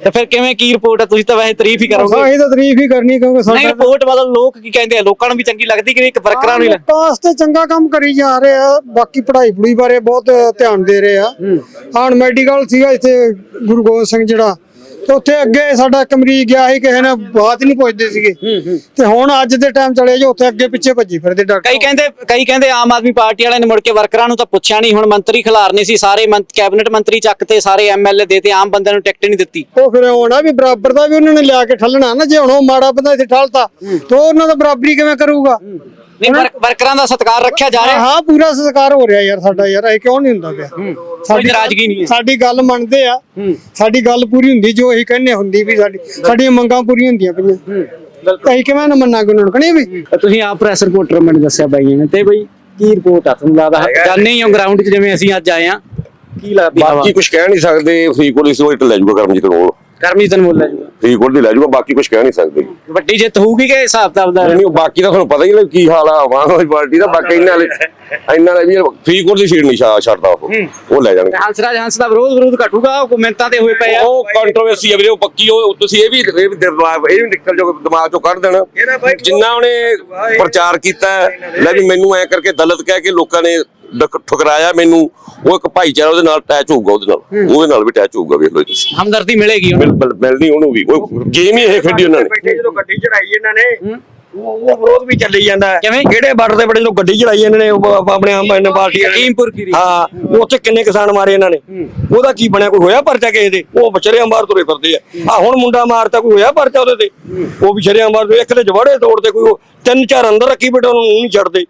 ਤੇ ਫਿਰ ਕਿਵੇਂ ਕੀ ਰਿਪੋਰਟ ਹੈ ਤੁਸੀਂ ਤਾਂ ਵੈਸੇ ਤਾਰੀਫ ਹੀ ਕਰੋਗੇ। ਇਹ ਤਾਂ ਤਾਰੀਫ ਹੀ ਕਰਨੀ ਕਿਉਂਕਿ ਨਹੀਂ ਰਿਪੋਰਟ ਮਤਲਬ ਲੋਕ ਕੀ ਕਹਿੰਦੇ ਆ? ਲੋਕਾਂ ਨੂੰ ਵੀ ਚੰਗੀ ਲੱਗਦੀ ਕਿ ਇੱਕ ਵਰਕਰਾਂ ਨੂੰ ਹੀ ਲੱਗ- ਤੇ ਚੰਗਾ ਕੰਮ ਕਰੀ ਜਾ ਰਹੇ ਆ। ਬਾਕੀ ਪੜ੍ਹਾਈ ਪੜੂਈ ਬਾਰੇ ਬਹੁਤ ਧਿਆਨ ਦੇ ਰਹੇ ਆ। ਹੁਣ ਮੈਡੀਕਲ ਸੀਗਾ ਇੱਥੇ ਗੁਰੂ ਗੋਬਿੰਦ ਸਿੰਘ ਜਿਹੜਾ। ਤੇ ਉੱਥੇ ਅੱਗੇ ਸਾਡਾ ਇੱਕ ਮਰੀਜ਼ ਗਿਆ ਸੀ ਕਿਸੇ ਨੇ ਬਾਤ ਨਹੀਂ ਪੁੱਛਦੇ ਸੀਗੇ। ਤੇ ਹੁਣ ਅੱਜ ਦੇ ਟਾਈਮ ਚਲੇ ਜੋ ਉੱਥੇ ਅੱਗੇ ਪਿੱਛੇ ਭੱਜੀ ਫਿਰਦੇ ਡਾਕਟਰ ਕਈ ਕਹਿੰਦੇ ਕਈ ਕਹਿੰਦੇ ਆਮ ਆਦਮੀ ਪਾਰਟੀ ਵਾਲਿਆਂ ਨੇ ਮੁੜ ਕੇ ਵਰਕਰਾਂ ਨੂੰ ਤਾਂ ਪੁੱਛਿਆ ਨਹੀਂ ਹੁਣ ਮੰਤਰੀ ਖਿਲਾਰਨੇ ਸੀ ਸਾਰੇ ਮੰਤ- ਕੈਬਨਿਟ ਮੰਤਰੀ ਚੱਕ ਤੇ ਸਾਰੇ ਐਮਐਲਏ ਦੇ ਤੇ ਆਮ ਬੰਦਿਆਂ ਨੂੰ ਟਿਕਟ ਨਹੀਂ ਦਿੱਤੀ। ਉਹ ਫਿਰ ਹੋਣਾ ਵੀ ਬਰਾਬਰ ਦਾ ਵੀ ਉਹਨਾਂ ਨੇ ਲਿਆ ਕੇ ਠੱਲਣਾ ਨਾ ਜੇ ਹੁਣ ਉਹ ਮਾੜਾ ਬੰਦਾ ਇੱਥੇ ਠੱਲਤਾ ਤੇ ਉਹ ਉਹਨਾਂ ਦਾ ਬਰਾਬਰੀ ਕਿਵੇਂ ਕਰੂਗਾ? ਨਹੀਂ ਵਰਕ- ਵਰਕਰਾਂ ਦਾ ਸਤਿਕਾਰ ਰੱਖਿਆ ਜਾ ਰਿਹਾ। ਹਾਂ ਪੂਰਾ ਸਤਿਕਾਰ ਹੋ ਰਿਹਾ ਯਾਰ ਸਾਡਾ ਯਾਰ ਇਹ ਕਿਉਂ ਨਹੀਂ ਹੁੰਦਾ ਪਿਆ? ਕੋਈ ਨਾਰਾਜ਼ਗੀ ਨਹੀਂ ਹੈ। ਸਾਡੀ ਗੱਲ ਮੰਨਦੇ ਆ। ਸਾਡੀ ਗੱਲ ਪੂਰੀ ਹੁੰਦੀ ਜੋ ਅਸੀਂ ਕਹਿੰਦੇ ਹੁੰਦੀ ਵੀ ਸਾਡੀ ਸਾਡੀਆਂ ਮੰਗਾਂ ਪੂਰੀਆਂ ਹੁੰਦੀਆਂ ਪਈਆਂ। ਅਸੀਂ ਕਿਵੇਂ ਨਾ ਮੰਨਾਂਗੇ ਉਹਨਾਂ ਨੂੰ ਕਹਣੀ ਵੀ ਤੁਸੀਂ ਆਪ ਪ੍ਰੈਸ ਰਿਪੋਰਟਰ ਮੈਨੂੰ ਦੱਸਿਆ ਬਾਈਆਂ ਨੇ ਤੇ ਬਈ ਕੀ ਰਿਪੋਰਟ ਆ? ਤੁਹਾਨੂੰ ਲੱਗਦਾ ਜਾਣੇ ਹੀ ਹੋ ਗਰਾਊਂਡ 'ਚ ਜਿਵੇਂ ਅਸੀਂ ਅੱਜ ਆਏ ਆ ਕੀ ਲੱਗਦੀ? ਹਵਾ ਬਾਕੀ ਕੁਝ ਕਹਿ ਨਹੀਂ ਸਕਦੇ ਫਰੀਦਕੋਟ ਇਸ ਵਾਰ ਲੈ ਜਾਊਗਾ ਕਰਮਜੀਤ ਨੂੰ ਕਰਮਜੀਤ ਅਨਮੋਲ ਹੈ ਜੀ ਫਰੀਦਕੋਟ ਦੀ ਲੈ ਜਾਊਗਾ ਬਾਕੀ ਕੁਝ ਕਹਿ ਨਹੀਂ ਸਕਦੇ। ਵੱਡੀ ਜਿੱਤ ਹੋਊਗੀ ਕਿ ਹਿਸਾਬ ਕਿਤਾਬ ਦਾ? ਨਹੀਂ ਉਹ ਬਾਕੀ ਤਾਂ ਤੁਹਾਨੂੰ ਪਤਾ ਹੀ ਨਹੀਂ ਕੀ ਹਾਲ ਆ ਆਵਾਮ ਆਦਮੀ ਪਾਰਟੀ ਦਾ ਬਾਕੀ ਇਹਨਾਂ ਵਾਲੇ ਇਹਨਾਂ ਵਾਲੇ ਵੀ ਫਰੀਦਕੋਟ ਦੀ ਸੀਟ ਨਹੀਂ ਛੱਡਦਾ ਉਹ। ਉਹ ਲੈ ਜਾਣਗੇ। ਹੰਸਰਾਜ ਹੰਸ ਦਾ ਵਿਰੋਧ ਵਿਰੋਧ ਘਟੂਗਾ ਉਹ ਕਮੈਂਟਾਂ ਤੇ ਹੋਏ ਪਏ ਆ। ਉਹ ਕੰਟਰੋਵਰਸੀ ਹੈ ਵੀਰੇ ਉਹ ਪੱਕੀ ਉਹ ਤੁਸੀਂ ਇਹ ਵੀ ਇਹ ਵੀ ਦਿਮਾਗ ਇਹ ਵੀ ਨਿਕਲ ਜਾਓ ਦਿਮਾਗ ਚੋਂ ਕੱਢ ਦੇਣ। ਜਿੰਨਾ ਉਹਨੇ ਪ੍ਰਚਾਰ ਕੀਤਾ ਲੈ ਵੀ ਮੈਨੂੰ ਐ ਕਰਕੇ ਦਲਤ ਕਹਿ ਕੇ ਲੋਕਾਂ ਨੇ ਡਕ- ਠੁਕਰਾਇਆ ਮੈਨੂੰ ਉਹ ਇੱਕ ਭਾਈਚਾਰਾ ਉਹਦੇ ਨਾਲ ਅਟੈਚ ਹੋਊਗਾ ਉਹਦੇ ਨਾਲ। ਉਹਦੇ ਨਾਲ ਵੀ ਅਟੈਚ ਹੋਊਗਾ ਵੇਖ ਲਓ ਤੁਸੀਂ। ਹਮਦਰਦੀ ਮਿਲੇਗੀ ਉਹਨੂੰ। ਬਿਲ- ਬਿਲ- ਮਿਲਣੀ ਉਹਨੂੰ ਵੀ। ਉਹ ਗੇਮ ਹੀ ਇਹ ਖੇਡੀ ਉਹਨਾਂ ਨੇ। ਬੈਠੇ ਜਦੋਂ ਗੱਡੀ ਚੜਾਈ ਇਹਨਾਂ ਨੇ ਉਹ ਵਿਰੋਧ ਵੀ ਚੱਲੀ ਜਾਂਦਾ ਹੈ। ਕਿਵੇਂ? ਕਿਹੜੇ ਬਾਰਡਰ ਤੇ ਬੜੇ ਜਦੋਂ ਗੱਡੀ ਚੜਾਈ ਇਹਨਾਂ ਨੇ ਉਹ ਆਪਣੇ ਆਮ ਆਦਮੀ ਪਾਰਟੀ ਵਾਲਿਆਂ ਨੇ। ਹਕੀਮਪੁਰ ਖੀਰੀ। ਹਾਂ ਉੱਥੇ ਕਿੰਨੇ ਕਿਸਾਨ ਮਾਰੇ ਇਹਨਾਂ ਨੇ। ਉਹਦਾ ਕੀ ਬਣਿਆ? ਕੋਈ ਹੋਇਆ ਪਰਚਾ ਕਿਸੇ ਦੇ ਉਹ ਬਚਰੇ ਅੰਬਾਰ ਤੁਰੇ ਫਿਰਦੇ ਆ। ਆ ਹੁਣ ਮੁੰਡਾ ਮਾਰਤਾ ਕੋਈ ਹੋਇਆ ਪਰਚਾ ਉਹਦੇ ਤੇ? ਉਹ ਵੀ ਸ਼ਰੇ ਅੰਬਾਰ ਇੱਕ ਤੇ ਜਵਾੜੇ ਤੋੜਦੇ ਕੋਈ ਉਹ ਤਿੰਨ ਚਾਰ ਅੰਦਰ ਰੱਖੀ ਬੈਠੇ ਉਹਨੂੰ ਊਂ ਨਹੀਂ ਛੱਡਦੇ।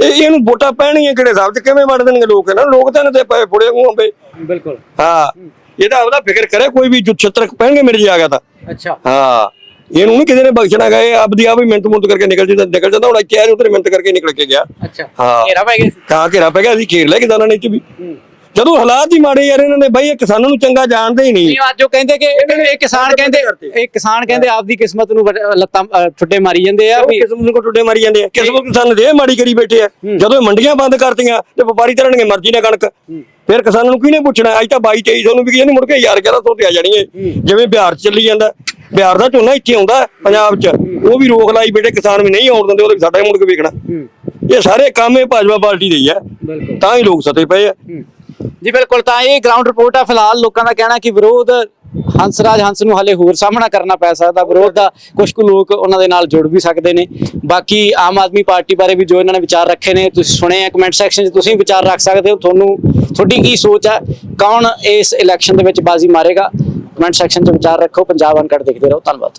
ਇਹ ਇਹਨੂੰ ਵੋਟਾਂ ਪੈਣੀਆਂ ਕਿਹੜੇ ਹਿਸਾਬ ਤੇ ਕਿਵੇਂ ਵੰਡ ਦੇਣਗੇ ਲੋਕ ਇਹਨਾਂ ਲੋਕ ਤਾਂ ਇਹਨਾਂ ਤੇ ਪਏ ਫੁੜੇ ਮੂੰਹ ਅੰਬੇ ਬਿਲਕੁਲ। ਹਾਂ ਇਹਦਾ ਉਹਦਾ ਫਿਕਰ ਕਰੇ ਕੋਈ ਵੀ ਜੋ ਪੈਣਗੇ ਮੇਰੇ ਜੀ ਆ ਗਿਆ ਤਾਂ। ਅੱਛਾ। ਹਾਂ। ਇਹਨੂੰ ਨਹੀਂ ਕਿਸੇ ਨੇ ਬਖਸ਼ਣਾ ਗਏ ਆਪਦੀ ਆਪ ਹੀ ਮਿੰਟ ਮੁੰਟ ਕਰਕੇ ਨਿਕਲ ਜਾਂਦਾ ਨਿਕਲ ਜਾਂਦਾ ਹੁਣ ਇੱਥੇ ਆਇਆ ਉਧਰ ਮਿੰਟ ਕਰਕੇ ਨਿਕਲ ਕੇ ਗਿਆ। ਅੱਛਾ ਹਾਂ। ਘੇਰਾ ਪੈ ਗਿਆ ਸੀ। ਤਾਂ ਘੇਰਾ ਪੈ ਗਿਆ ਅਸੀਂ ਘੇਰ ਲਿਆ ਕਿਸਾਨਾਂ ਨੇ ਇੱਥੇ ਵੀ। ਜਦੋਂ ਹਾਲਾਤ ਹੀ ਮਾੜੇ ਯਾਰ ਇਹਨਾਂ ਨੇ ਬਈ ਇਹ ਕਿਸਾਨਾਂ ਨੂੰ ਚੰਗਾ ਜਾਣਦੇ ਹੀ ਨਹੀਂ। ਅੱਜ ਉਹ ਕਹਿੰਦੇ ਕਿ ਇਹ ਕਿਸਾਨ ਕਹਿੰਦੇ ਇਹ ਕਿਸਾਨ ਕਹਿੰਦੇ ਆਪਦੀ ਕਿਸਮਤ ਨੂੰ ਲੱਤਾਂ ਠੁੱਡੇ ਮਾਰੀ ਜਾਂਦੇ ਆ ਵੀ ਕਿਸਮ ਨੂੰ ਟੁੱਟੇ ਮਾਰੀ ਜਾਂਦੇ ਆ। ਕਿਸਮ ਕਿਸਾਨ ਦੇ ਮਾੜੀ ਕਰੀ ਬੈਠੇ ਆ। ਜਦੋਂ ਇਹ ਮੰਡੀਆਂ ਬੰਦ ਕਰਤੀਆਂ ਤੇ ਵਪਾਰੀ ਤਰਨਗੇ ਮਰਜ਼ੀ ਨਾਲ ਕਣਕ। ਫਿਰ ਕਿਸਾਨਾਂ ਨੂੰ ਕਿਹਨੇ ਪੁੱਛਣਾ? ਅੱਜ ਤਾਂ 22 2300 ਨੂੰ ਵਿਕੀ ਜਾਂਦੀ ਮੁੜ ਕੇ 11 1100 ਤੇ ਆ ਜਾਣੀ ਹੈ। ਜਿਵੇਂ ਬਿਹਾਰ ਚ ਚੱਲੀ ਜਾਂਦਾ। ਬਿਹਾਰ ਦਾ ਝੋਨਾ ਇੱਥੇ ਆਉਂਦਾ ਪੰਜਾਬ ਚ। ਉਹ ਵੀ ਰੋਕ ਲਾਈ ਬੈਠੇ ਕਿਸਾਨ ਵੀ ਨਹੀਂ ਆਉਣ ਦਿੰਦੇ ਉਹਦੇ ਸਾਡਾ ਮੁੜ ਕੇ ਵੇਖਣਾ। ਇਹ ਸਾਰੇ ਕੰਮ ਇਹ ਭਾਜਪਾ ਪਾਰਟੀ ਦੇ ਹੀ ਆ ਤਾਂ ਹੀ ਲੋਕ ਸਤੇ ਪਏ ਆ। ਜੀ ਬਿਲਕੁਲ ਤਾਂ ਇਹ ਗਰਾਊਂਡ ਰਿਪੋਰਟ ਆ। ਫਿਲਹਾਲ ਲੋਕਾਂ ਦਾ ਕਹਿਣਾ ਕਿ ਵਿਰੋਧ ਹੰਸਰਾਜ ਹੰਸ ਨੂੰ ਹਲੇ ਹੋਰ ਸਾਹਮਣਾ ਕਰਨਾ ਪੈ ਸਕਦਾ। ਵਿਰੋਧ ਦਾ ਕੁਝ ਕੁ ਲੋਕ ਉਹਨਾਂ ਦੇ ਨਾਲ ਜੁੜ ਵੀ ਸਕਦੇ ਨੇ। ਬਾਕੀ ਆਮ ਆਦਮੀ ਪਾਰਟੀ ਬਾਰੇ ਵੀ ਜੋ ਇਹਨਾਂ ਨੇ ਵਿਚਾਰ ਰੱਖੇ ਨੇ ਤੁਸੀਂ ਸੁਣੇ ਆ ਕਮੈਂਟ ਸੈਕਸ਼ਨ 'ਚ ਤੁਸੀਂ ਵਿਚਾਰ ਰੱਖ ਸਕਦੇ ਹੋ। ਤੁਹਾਨੂੰ ਤੁਹਾਡੀ ਕੀ ਸੋਚ ਹੈ ਕੌਣ ਇਸ ਇਲੈਕਸ਼ਨ ਦੇ ਵਿੱਚ ਬਾਜ਼ੀ ਮਾਰੇਗਾ? ਕਮੈਂਟ ਸੈਕਸ਼ਨ 'ਚ ਵਿਚਾਰ ਰੱਖੋ ਪੰਜਾਬ ਅਨਕਟ ਦੇਖਦੇ ਰਹੋ ਧੰਨਵਾਦ।